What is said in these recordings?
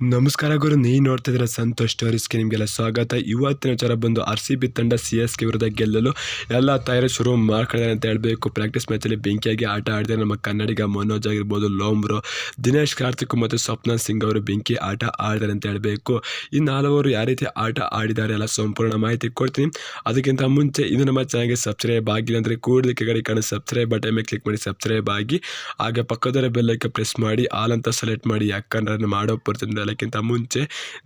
ನಮಸ್ಕಾರ ಗುರು, ನೀವು ನೋಡ್ತಿದ್ರೆ ಸಂತೋಷ್ ಸ್ಟೋರೀಸ್ಗೆ ನಿಮಗೆಲ್ಲ ಸ್ವಾಗತ. ಇವತ್ತಿನ ವಿಚಾರ ಬಂದು ಆರ್ ಸಿ ಬಿ ತಂಡ ಸಿ ಎಸ್ ಕೆ ವಿರುದ್ಧ ಗೆಲ್ಲಲು ಎಲ್ಲ ತಯಾರಿ ಶುರು ಮಾಡ್ಕೊಂಡಿದ್ದಾರೆ ಅಂತ ಹೇಳಬೇಕು. ಪ್ರಾಕ್ಟೀಸ್ ಮ್ಯಾಚಲ್ಲಿ ಬೆಂಕಿಯಾಗಿ ಆಟ ಆಡಿದರೆ ನಮ್ಮ ಕನ್ನಡಿಗ ಮನೋಜ್ ಆಗಿರ್ಬೋದು ಲೋಮ್ರು ದಿನೇಶ್, ಕಾರ್ತಿಕ್ ಮತ್ತು ಸ್ವಪ್ನ ಸಿಂಗ್ ಅವರು ಬೆಂಕಿ ಆಟ ಆಡಿದ್ದಾರೆ ಅಂತ ಹೇಳಬೇಕು. ಇನ್ನು ಹಲವರು ಯಾವ ರೀತಿ ಆಟ ಆಡಿದ್ದಾರೆ ಎಲ್ಲ ಸಂಪೂರ್ಣ ಮಾಹಿತಿ ಕೊಡ್ತೀನಿ. ಅದಕ್ಕಿಂತ ಮುಂಚೆ ಇದು ನಮ್ಮ ಚಾನಲ್ಗೆ ಸಬ್ಸ್ಕ್ರೈಬ್ ಆಗಿಲ್ಲ ಅಂದರೆ ಕೂಡಲೇ ಕೆಳಗಡೆ ಕಾಣೋ ಸಬ್ಸ್ಕ್ರೈಬ್ ಬಟನ್ ಮೇಲೆ ಕ್ಲಿಕ್ ಮಾಡಿ ಸಬ್ಸ್ಕ್ರೈಬ್ ಆಗಿ, ಹಾಗೆ ಪಕ್ಕದಲ್ಲೇ ಬೆಲ್ಲೈಕೆ ಪ್ರೆಸ್ ಮಾಡಿ, ಆಲ್ ಅಂತ ಸೆಲೆಕ್ಟ್ ಮಾಡಿ, ಯಾಕಂದ್ರೆ ಮಾಡೋ ಬರ್ತೀನಿ ಎಲ್ಲಕ್ಕಿಂತ ಮುಂಚೆ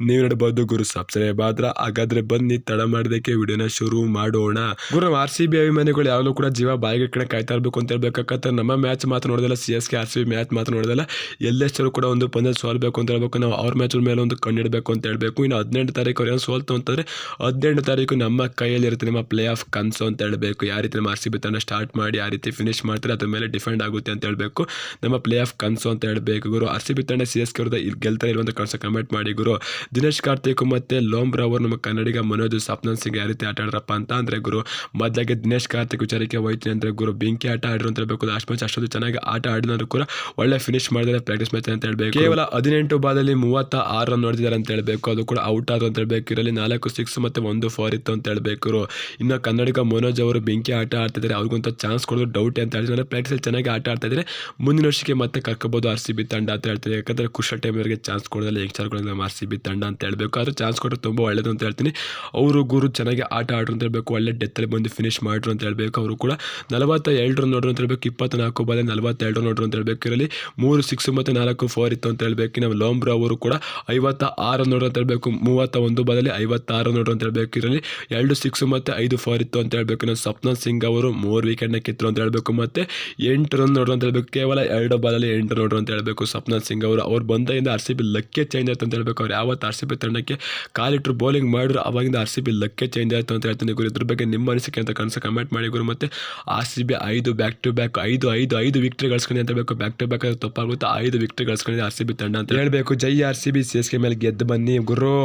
ನೀವು ನೋಡ್ಬೋದು ಗುರು ಸಬ್ಸ್ಕ್ರೈಬ್ ಆದ್ರೆ ಹಾಗಾದ್ರೆ ಬನ್ನಿ, ತಡ ಮಾಡೋದಕ್ಕೆ ವಿಡಿಯೋನ ಶುರು ಮಾಡೋಣ. ಗುರು ಆರ್ ಸಿ ಬಿ ಅಭಿಮಾನಿಗಳು ಯಾವಾಗಲೂ ಕೂಡ ಜೀವ ಬಾಯಿಗೆ ಕಡೆ ಕಾಯ್ತಾ ಇರಬೇಕು ಅಂತ ಹೇಳ್ಬೇಕಾಗತ್ತೆ. ನಮ್ಮ ಮ್ಯಾಚ್ ಮಾತ್ರ ನೋಡೋದಿಲ್ಲ C S K R C B match ಮಾತ್ರ ನೋಡೋದಿಲ್ಲ. ಎಲ್ಲೆಷ್ಟರು ಕೂಡ ಒಂದು ಪಂದ್ಯ ಸೋಲ್ಬೇಕು ಅಂತ ಹೇಳ್ಬೇಕು. ನಾವು ಅವ್ರ ಮ್ಯಾಚ್ ಮೇಲೆ ಒಂದು ಕಣ್ಣಿಡಬೇಕು ಅಂತ ಹೇಳ್ಬೇಕು. ಇನ್ನು ಹದಿನೆಂಟು ತಾರೀಕು ಏನೋ ಸೋಲ್ತು ಅಂತಂದ್ರೆ, ಹದಿನೆಂಟು ತಾರೀಕು ನಮ್ಮ ಕೈಯಲ್ಲಿ ಇರುತ್ತೆ ನಿಮ್ಮ ಪ್ಲೇ ಆಫ್ ಕನ್ಸು ಅಂತ ಹೇಳಬೇಕು. ಯಾವ ರೀತಿ ನಮ್ಮ ಆರ್ ಸಿ ಬಿ ಸ್ಟಾರ್ಟ್ ಮಾಡಿ, ಯಾವ ರೀತಿ ಫಿನಿಶ್ ಮಾಡ್ತಾರೆ, ಅದ್ರ ಮೇಲೆ ಡಿಫೆಂಡ್ ಆಗುತ್ತೆ ಅಂತ ಹೇಳಬೇಕು. ನಮ್ಮ ಪ್ಲೇ ಆಫ್ ಕನ್ಸು ಅಂತ ಹೇಳಬೇಕು. ಗುರು ಆರ್ ಸಿ ಬಿ ತಂಡ ಸಿ ಎಸ್ ಕೆ ವಿರುದ್ಧ ಗೆಲ್ತಾರೆ ಇರುವಂತ ಕಮೆಂಟ್ ಮಾಡಿ ಗುರು ದಿನೇಶ್ ಕಾರ್ತಿಕ್ ಮತ್ತೆ ಲೋಮ್ರಾ ಅವರು ನಮ್ಮ ಕನ್ನಡಿಗ ಮನೋಜ್ ಸಪ್ನನ್ ಸಿಂಗ್ ಯಾವ ರೀತಿ ಆಟ ಆಡ್ರಪ್ಪ ಅಂತ ಅಂದ್ರೆ ಗುರು, ಮೊದಲಾಗಿ ದಿನೇಶ್ ಕಾರ್ತಿಕ್ ವಿಚಾರಕ್ಕೆ ಹೋಯ್ತೀನಿ ಅಂದ್ರೆ ಗುರು, ಬೆಂಕಿ ಆಟ ಆಡಿರು ಅಂತ ಹೇಳ್ಬೇಕು ಲಾಸ್ಟ್ ಮ್ಯಾಚ್ ಅಷ್ಟೊಂದು ಚೆನ್ನಾಗಿ ಆಟ ಆಡಿದ್ರು ಕೂಡ ಒಳ್ಳೆ ಫಿನಿಶ್ ಮಾಡಿದ್ರೆ ಪ್ರಾಕ್ಟೀಸ್ ಮ್ಯಾಚ್ ಅಂತ ಹೇಳ್ಬೇಕು ಕೇವಲ ಹದಿನೆಂಟು ಬಾದಲ್ಲಿ ಮೂವತ್ತ ಆರು ರನ್ ನೋಡಿದ್ದಾರೆ ಅಂತ ಹೇಳ್ಬೇಕು, ಅದು ಕೂಡ ಔಟ್ ಆದ್ರು ಅಂತ ಹೇಳ್ಬೇಕು ಇರಲಿ ನಾಲ್ಕು ಸಿಕ್ಸ್ ಮತ್ತೆ ಒಂದು ಫೋರ್ ಇತ್ತು ಅಂತ ಹೇಳ್ಬೇಕು. ಇನ್ನು ಕನ್ನಡಿಗ ಮನೋಜ್ ಅವರು ಬೆಂಕಿ ಆಟ ಆಡ್ತಿದ್ದಾರೆ, ಅವ್ರಿಗಂತ ಚಾನ್ಸ್ ಕೊಡೋದು ಡೌಟ್ ಅಂತ ಹೇಳಿದ್ರೆ ಪ್ರಾಕ್ಟೀಸ್ ಚೆನ್ನಾಗಿ ಆಟ ಆಡ್ತಾ ಇದ್ದಾರೆ, ಮುಂದಿನ ವರ್ಷಕ್ಕೆ ಮತ್ತೆ ಕರ್ಕೋಬಹುದು ಆರ್ ಸಿ ಬಿ ತಂಡ ಅಂತ ಹೇಳ್ತಾರೆ, ಯಾಕಂದ್ರೆ ಕುಶಲ್ ಟೈಮ್ ಅವರಿಗೆ ಚಾನ್ಸ್ ಕೊಡೋದಿಲ್ಲ ಯಂಗ್ಸ್ಟರ್ ನಮ್ಮ ಆರ್ ಸಿ ಬಿ ತಂಡ ಅಂತ ಹೇಳಬೇಕು ಆದರೆ ಚಾನ್ಸ್ ಕೊಟ್ಟರೆ ತುಂಬ ಒಳ್ಳೇದು ಅಂತ ಹೇಳ್ತೀನಿ ಅವರು ಗುರು ಚೆನ್ನಾಗಿ ಆಟ ಆಡ್ರು ಅಂತ ಹೇಳಬೇಕು ಒಳ್ಳೆ ಡೆತ್ತಲ್ಲಿ ಬಂದು ಫಿನಿಶ್ ಮಾಡ್ರು ಅಂತ ಹೇಳಬೇಕು ಅವರು ಕೂಡ ನಲವತ್ತ ಎರಡು ನೋಡ್ರು ಅಂತ ಹೇಳ್ಬೇಕು ಇಪ್ಪತ್ನಾಲ್ಕು ಬಾಲೆ ನಲವತ್ತೆರಡು ನೋಡ್ರು ಅಂತ ಹೇಳಬೇಕು ಇರಲಿ ಮೂರು ಸಿಕ್ಸ್ ಮತ್ತು ನಾಲ್ಕು ಫೋರ್ ಇತ್ತು ಅಂತ ಹೇಳಬೇಕು ನಮ್ಮ ಲೋಂಬ್ರಾ ಅವರು ಕೂಡ ಐವತ್ತ ಆರು ನೋಡ್ರು ಅಂತ ಹೇಳಬೇಕು ಮೂವತ್ತ ಒಂದು ಬಾಲಲ್ಲಿ ಐವತ್ತಾರು ನೋಡ್ರು ಅಂತ ಹೇಳಬೇಕು ಇರಲಿ ಎರಡು ಸಿಕ್ಸ್ ಮತ್ತು ಐದು ಫೋರ್ ಇತ್ತು ಅಂತ ಹೇಳಬೇಕು ನಾವು ಸ್ವಪ್ನ ಸಿಂಗ್ ಅವರು ಮೂರು ವಿಕೆಟ್ನ ಕಿತ್ತರು ಅಂತ ಹೇಳಬೇಕು ಮತ್ತು ಎಂಟು ರನ್ ನೋಡ್ರು ಅಂತ ಹೇಳಬೇಕು ಕೇವಲ ಎರಡು ಬಾಲಲ್ಲಿ ಎಂಟು ನೋಡ್ರು ಅಂತ ಹೇಳಬೇಕು ಸ್ವಪ್ನ ಸಿಂಗ್ ಅವರು ಅವ್ರು ಬಂದಾಗಿಂದ ಆರ್ ಸಿ ಬಿ ಲಕ್ಕೆ ಚೇಂಜ್ ಆಯ್ತು ಅಂತ ಹೇಳ್ಬೇಕು ಅವ್ರು. ಯಾವತ್ತು ಆರ್ ಸಿ ಬಿ ತಂಡಕ್ಕೆ ಕಾಲಿಟ್ರು ಬೌಲಿಂಗ್ ಮಾಡಿದ್ರು, ಅವಾಗಿಂದ ಆರ್ ಸಿ ಬಿ ಲಕ್ಕೆ ಚೇಂಜ್ ಆಯಿತು ಅಂತ ಹೇಳ್ತೀನಿ ಗುರು. ಇದ್ರ ಬಗ್ಗೆ ನಿಮ್ಮ ಅನಿಸಿಕೆ ಅಂತ ಕನಸು ಕಮೆಂಟ್ ಮಾಡಿ ಗುರು. ಮತ್ತು ಆರ್ ಸಿ ಬಿ ಐದು ಬ್ಯಾಕ್ ಟು ಬ್ಯಾಕ್ ಐದು ಐದು ಐದು ವಿಕ್ಟ್ರಿ ಗಳಿಸ್ಕೊಂಡು ಅಂತ ಬೇಕು ಬ್ಯಾಕ್ ಟು ಬ್ಯಾಕ್ ತಪ್ಪಾಗುತ್ತೆ. ಐದು ವಿಕ್ಟ್ರಿ ಗಳಿಸ್ಕೊಂಡಿದೆ ಆರ್ ಸಿ ಬಿ ತಂಡ ಅಂತ ಹೇಳಬೇಕು. ಜೈ R C B C S K ಮೇಲೆ ಗೆದ್ದು ಬನ್ನಿ ಗುರು.